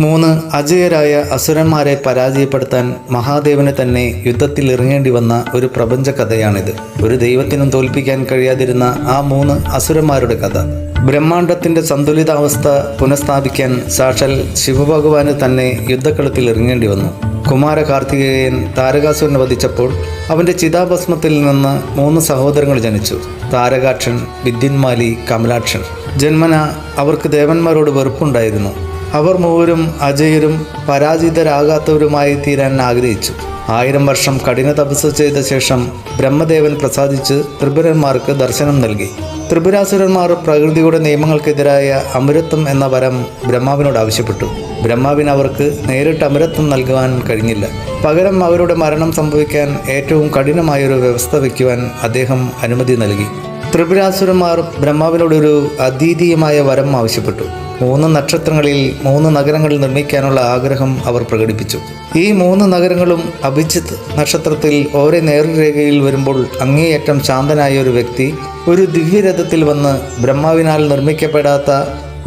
മൂന്ന് അജയരായ അസുരന്മാരെ പരാജയപ്പെടുത്താൻ മഹാദേവന് തന്നെ യുദ്ധത്തിൽ ഇറങ്ങേണ്ടി വന്ന ഒരു പ്രപഞ്ച കഥയാണിത്. ഒരു ദൈവത്തിനും തോൽപ്പിക്കാൻ കഴിയാതിരുന്ന ആ മൂന്ന് അസുരന്മാരുടെ കഥ. ബ്രഹ്മാണ്ടത്തിന്റെ സന്തുലിതാവസ്ഥ പുനഃസ്ഥാപിക്കാൻ സാക്ഷാൽ ശിവഭഗവാന് തന്നെ യുദ്ധക്കളത്തിൽ ഇറങ്ങേണ്ടി വന്നു. കുമാര കാർത്തികേയൻ താരകാസുരനെ വധിച്ചപ്പോൾ അവന്റെ ചിതാഭസ്മത്തിൽ നിന്ന് മൂന്ന് സഹോദരങ്ങൾ ജനിച്ചു. താരകാക്ഷൻ വിദ്യന്മാലി കമലാക്ഷൻ. ജന്മന അവർക്ക് ദേവന്മാരോട് വെറുപ്പുണ്ടായിരുന്നു. അവർ മൂവരും അജയരും പരാജിതരാകാത്തവരുമായി തീരാൻ ആഗ്രഹിച്ചു. ആയിരം വർഷം കഠിന തപസ് ചെയ്ത ശേഷം ബ്രഹ്മദേവൻ പ്രസാദിച്ച് ത്രിപുരന്മാർക്ക് ദർശനം നൽകി. ത്രിപുരാസുരന്മാർ പ്രകൃതിയുടെ നിയമങ്ങൾക്കെതിരായ അമരത്വം എന്ന വരം ബ്രഹ്മാവിനോട് ആവശ്യപ്പെട്ടു. ബ്രഹ്മാവിന് അവർക്ക് നേരിട്ട് അമരത്വം നൽകുവാൻ കഴിഞ്ഞില്ല. പകരം അവരുടെ മരണം സംഭവിക്കാൻ ഏറ്റവും കഠിനമായൊരു വ്യവസ്ഥ വയ്ക്കുവാൻ അദ്ദേഹം അനുമതി നൽകി. ത്രിപുരാസുരന്മാർ ബ്രഹ്മാവിനോടൊരു അതീതീയമായ വരം ആവശ്യപ്പെട്ടു. മൂന്ന് നക്ഷത്രങ്ങളിൽ മൂന്ന് നഗരങ്ങൾ നിർമ്മിക്കാനുള്ള ആഗ്രഹം അവർ പ്രകടിപ്പിച്ചു. ഈ മൂന്ന് നഗരങ്ങളും അഭിജിത്ത് നക്ഷത്രത്തിൽ ഓരോ നേർരേഖയിൽ വരുമ്പോൾ അങ്ങേയറ്റം ശാന്തനായ ഒരു വ്യക്തി ഒരു ദിവ്യരഥത്തിൽ വന്ന് ബ്രഹ്മാവിനാൽ നിർമ്മിക്കപ്പെടാത്ത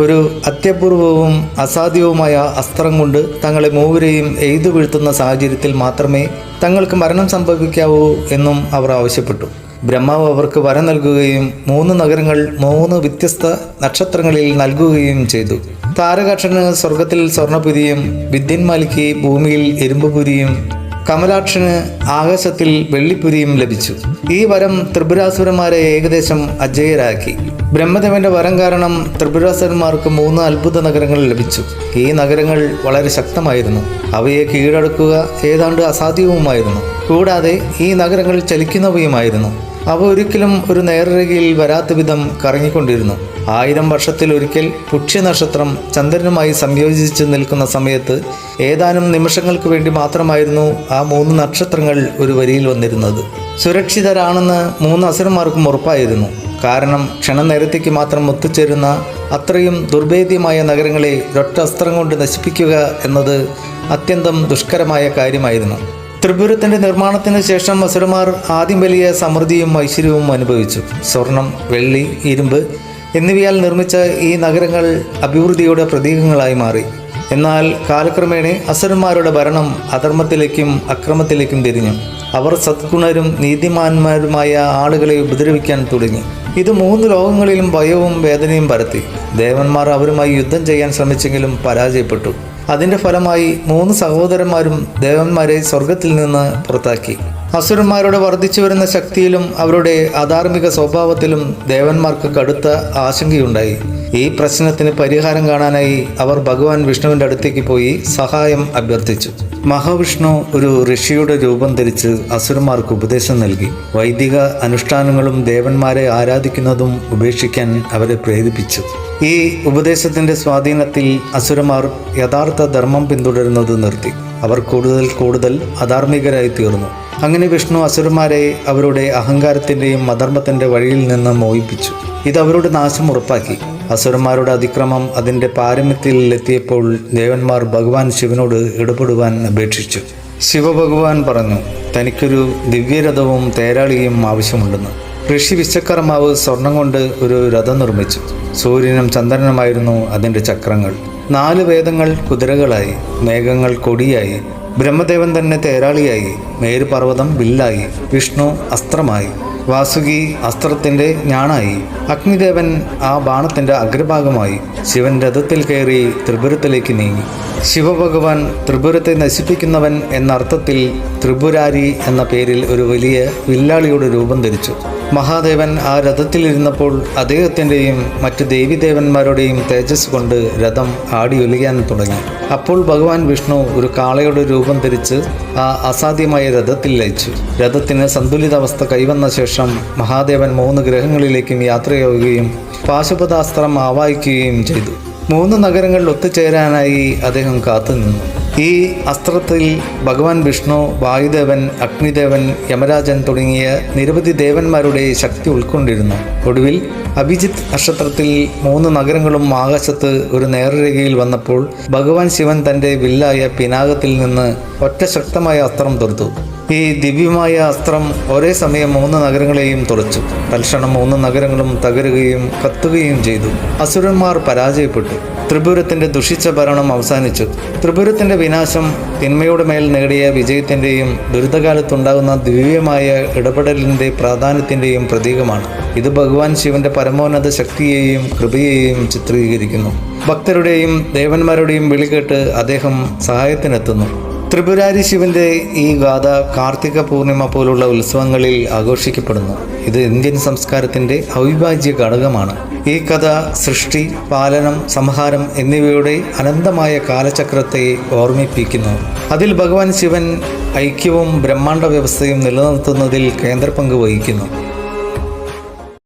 ഒരു അത്യപൂർവവും അസാധ്യവുമായ അസ്ത്രം കൊണ്ട് തങ്ങളെ മൂവരെയും എയ്തു വീഴ്ത്തുന്ന സാഹചര്യത്തിൽ മാത്രമേ തങ്ങൾക്ക് മരണം സംഭവിക്കാവൂ എന്നും അവർ ആവശ്യപ്പെട്ടു. ബ്രഹ്മാവ് അവർക്ക് വരം നൽകുകയും മൂന്ന് നഗരങ്ങൾ മൂന്ന് വ്യത്യസ്ത നക്ഷത്രങ്ങളിൽ നൽകുകയും ചെയ്തു. താരകാക്ഷന് സ്വർഗത്തിൽ സ്വർണപുരിയും വിദ്യന്മാലിക്ക് ഭൂമിയിൽ ഇരുമ്പുപുരിയും കമലാക്ഷന് ആകാശത്തിൽ വെള്ളിപ്പുരിയും ലഭിച്ചു. ഈ വരം ത്രിപുരാസുരന്മാരെ ഏകദേശം അജയരാക്കി. ബ്രഹ്മദേവന്റെ വരം കാരണം ത്രിപുരാസുരന്മാർക്ക് മൂന്ന് അത്ഭുത നഗരങ്ങൾ ലഭിച്ചു. ഈ നഗരങ്ങൾ വളരെ ശക്തമായിരുന്നു. അവയെ കീഴടക്കുക ഏതാണ്ട് അസാധ്യവുമായിരുന്നു. കൂടാതെ ഈ നഗരങ്ങൾ ചലിക്കുന്നവയുമായിരുന്നു. അവ ഒരിക്കലും ഒരു നേർരേഖയിൽ വരാത്ത വിധം കറങ്ങിക്കൊണ്ടിരുന്നു. ആയിരം വർഷത്തിൽ ഒരിക്കൽ പുക്ഷ്യനക്ഷത്രം ചന്ദ്രനുമായി സംയോജിച്ച് നിൽക്കുന്ന സമയത്ത് ഏതാനും നിമിഷങ്ങൾക്ക് വേണ്ടി മാത്രമായിരുന്നു ആ മൂന്ന് നക്ഷത്രങ്ങൾ ഒരു വരിയിൽ വന്നിരുന്നത്. സുരക്ഷിതരാണെന്ന് മൂന്ന് അസുരന്മാർക്കും ഉറപ്പായിരുന്നു. കാരണം ക്ഷണനേരത്തേക്ക് മാത്രം ഒത്തുചേരുന്ന അത്രയും ദുർഭേദ്യമായ നഗരങ്ങളെ ഒറ്റ അസ്ത്രം കൊണ്ട് നശിപ്പിക്കുക എന്നത് അത്യന്തം ദുഷ്കരമായ കാര്യമായിരുന്നു. ത്രിപുരത്തിന്റെ നിർമ്മാണത്തിന് ശേഷം അസുരന്മാർ ആദ്യം വലിയ സമൃദ്ധിയും ഐശ്വര്യവും അനുഭവിച്ചു. സ്വർണം വെള്ളി ഇരുമ്പ് എന്നിവയാൽ നിർമ്മിച്ച ഈ നഗരങ്ങൾ അഭിവൃദ്ധിയുടെ പ്രതീകങ്ങളായി മാറി. എന്നാൽ കാലക്രമേണ അസുരന്മാരുടെ ഭരണം അധർമ്മത്തിലേക്കും അക്രമത്തിലേക്കും തിരിഞ്ഞു. അവർ സദ്ഗുണരും നീതിമാന്മാരുമായ ആളുകളെ ഉപദ്രവിക്കാൻ തുടങ്ങി. ഇത് മൂന്ന് ലോകങ്ങളിലും ഭയവും വേദനയും പരത്തി. ദേവന്മാർ അവരുമായി യുദ്ധം ചെയ്യാൻ ശ്രമിച്ചെങ്കിലും പരാജയപ്പെട്ടു. അതിന്റെ ഫലമായി മൂന്ന് സഹോദരന്മാരും ദേവന്മാരെ സ്വർഗത്തിൽ നിന്ന് പുറത്താക്കി. അസുരന്മാരുടെ വർദ്ധിച്ചു വരുന്ന ശക്തിയിലും അവരുടെ അധാർമിക സ്വഭാവത്തിലും ദേവന്മാർക്ക് കടുത്ത ആശങ്കയുണ്ടായി. ഈ പ്രശ്നത്തിന് പരിഹാരം കാണാനായി അവർ ഭഗവാൻ വിഷ്ണുവിന്റെ അടുത്തേക്ക് പോയി സഹായം അഭ്യർത്ഥിച്ചു. മഹാവിഷ്ണു ഒരു ഋഷിയുടെ രൂപം ധരിച്ച് അസുരന്മാർക്ക് ഉപദേശം നൽകി. വൈദിക അനുഷ്ഠാനങ്ങളും ദേവന്മാരെ ആരാധിക്കുന്നതും ഉപേക്ഷിക്കാൻ അവരെ പ്രേരിപ്പിച്ചു. ഈ ഉപദേശത്തിന്റെ സ്വാധീനത്തിൽ അസുരന്മാർ യഥാർത്ഥ ധർമ്മം പിന്തുടരുന്നത് നിർത്തി. അവർ കൂടുതൽ കൂടുതൽ അധാർമികരായി തീർന്നു. അങ്ങനെ വിഷ്ണു അസുരന്മാരെ അവരുടെ അഹങ്കാരത്തിന്റെയും അധർമ്മത്തിന്റെ വഴിയിൽ നിന്ന് മോഹിപ്പിച്ചു. ഇത് അവരുടെ നാശം ഉറപ്പാക്കി. അസുരന്മാരുടെ അതിക്രമം അതിന്റെ പാരമ്യത്തിലെത്തിയപ്പോൾ ദേവന്മാർ ഭഗവാൻ ശിവനോട് ഇടപെടുവാൻ അപേക്ഷിച്ചു. ശിവഭഗവാൻ പറഞ്ഞു തനിക്കൊരു ദിവ്യരഥവും തേരാളിയും ആവശ്യമുണ്ടെന്ന്. ഋഷി വിശ്വകർമാവ് സ്വർണം കൊണ്ട് ഒരു രഥം നിർമ്മിച്ചു. സൂര്യനും ചന്ദ്രനുമായിരുന്നു അതിന്റെ ചക്രങ്ങൾ. നാല് വേദങ്ങൾ കുതിരകളായി മേഘങ്ങൾ കൊടിയായി ബ്രഹ്മദേവൻ തന്നെ തേരാളിയായി. മേരുപർവതം വില്ലായി. വിഷ്ണു അസ്ത്രമായി. വാസുകി അസ്ത്രത്തിന്റെ ഞാണായി. അഗ്നിദേവൻ ആ ബാണത്തിന്റെ അഗ്രഭാഗമായി. ശിവൻ രഥത്തിൽ കയറി ത്രിപുരത്തിലേക്ക് നീങ്ങി. ശിവഭഗവാൻ ത്രിപുരത്തെ നശിപ്പിക്കുന്നവൻ എന്ന അർത്ഥത്തിൽ ത്രിപുരാരി എന്ന പേരിൽ ഒരു വലിയ വില്ലാളിയുടെ രൂപം ധരിച്ചു. മഹാദേവൻ ആ രഥത്തിലിരുന്നപ്പോൾ അദ്ദേഹത്തിന്റെയും മറ്റ് ദേവിദേവന്മാരുടെയും തേജസ് കൊണ്ട് രഥം ആടിയൊലിയാൻ തുടങ്ങി. അപ്പോൾ ഭഗവാൻ വിഷ്ണു ഒരു കാളയുടെ രൂപം ധരിച്ച് ആ അസാധ്യമായ രഥത്തിൽ ലയിച്ചു. രഥത്തിന് സന്തുലിതാവസ്ഥ കൈവന്ന ശേഷം മഹാദേവൻ മൂന്ന് ഗ്രഹങ്ങളിലേക്കും യാത്രയാവുകയും പാശുപതാസ്ത്രം ആവാഹിക്കുകയും ചെയ്തു. മൂന്ന് നഗരങ്ങളിൽ ഒത്തുചേരാനായി അദ്ദേഹം കാത്തുനിന്നു. ഈ അസ്ത്രത്തിൽ ഭഗവാൻ വിഷ്ണു വായുദേവൻ അഗ്നിദേവൻ യമരാജൻ തുടങ്ങിയ നിരവധി ദേവന്മാരുടെ ശക്തി ഉൾക്കൊണ്ടിരുന്നു. ഒടുവിൽ അഭിജിത്ത് നക്ഷത്രത്തിൽ മൂന്ന് നഗരങ്ങളും ആകാശത്ത് ഒരു നേർരേഖയിൽ വന്നപ്പോൾ ഭഗവാൻ ശിവൻ തന്റെ വില്ലായ പിനാകത്തിൽ നിന്ന് ഒറ്റ ശക്തമായ അസ്ത്രം തൊടുത്തു ഈ ദിവ്യമായ അസ്ത്രം ഒരേ സമയം മൂന്ന് നഗരങ്ങളെയും തുറച്ചു. തൽക്ഷണം മൂന്ന് നഗരങ്ങളും തകരുകയും കത്തുകയും ചെയ്തു. അസുരന്മാർ പരാജയപ്പെട്ടു. ത്രിപുരത്തിന്റെ ദുഷിച്ച ഭരണം അവസാനിച്ചു. ത്രിപുരത്തിന്റെ വിനാശം തിന്മയുടെ മേൽ നേടിയ വിജയത്തിന്റെയും ദുരിതകാലത്തുണ്ടാകുന്ന ദിവ്യമായ ഇടപെടലിന്റെ പ്രാധാന്യത്തിന്റെയും പ്രതീകമാണ്. ഇത് ഭഗവാൻ ശിവന്റെ പരമോന്നത ശക്തിയെയും കൃപയെയും ചിത്രീകരിക്കുന്നു. ഭക്തരുടെയും ദേവന്മാരുടെയും വിളികേട്ട് അദ്ദേഹം സഹായത്തിനെത്തുന്നു. ത്രിപുരാരി ശിവന്റെ ഈ ഗാഥ കാർത്തിക പൂർണിമ പോലുള്ള ഉത്സവങ്ങളിൽ ആഘോഷിക്കപ്പെടുന്നു. ഇത് ഇന്ത്യൻ സംസ്കാരത്തിന്റെ അവിഭാജ്യ ഘടകമാണ്. ഈ കഥ സൃഷ്ടി പാലനം സംഹാരം എന്നിവയുടെ അനന്തമായ കാലചക്രത്തെ ഓർമ്മിപ്പിക്കുന്നു. അതിൽ ഭഗവാൻ ശിവൻ ഐക്യവും ബ്രഹ്മാണ്ഡ വ്യവസ്ഥയും നിലനിർത്തുന്നതിൽ കേന്ദ്ര പങ്ക് വഹിക്കുന്നു.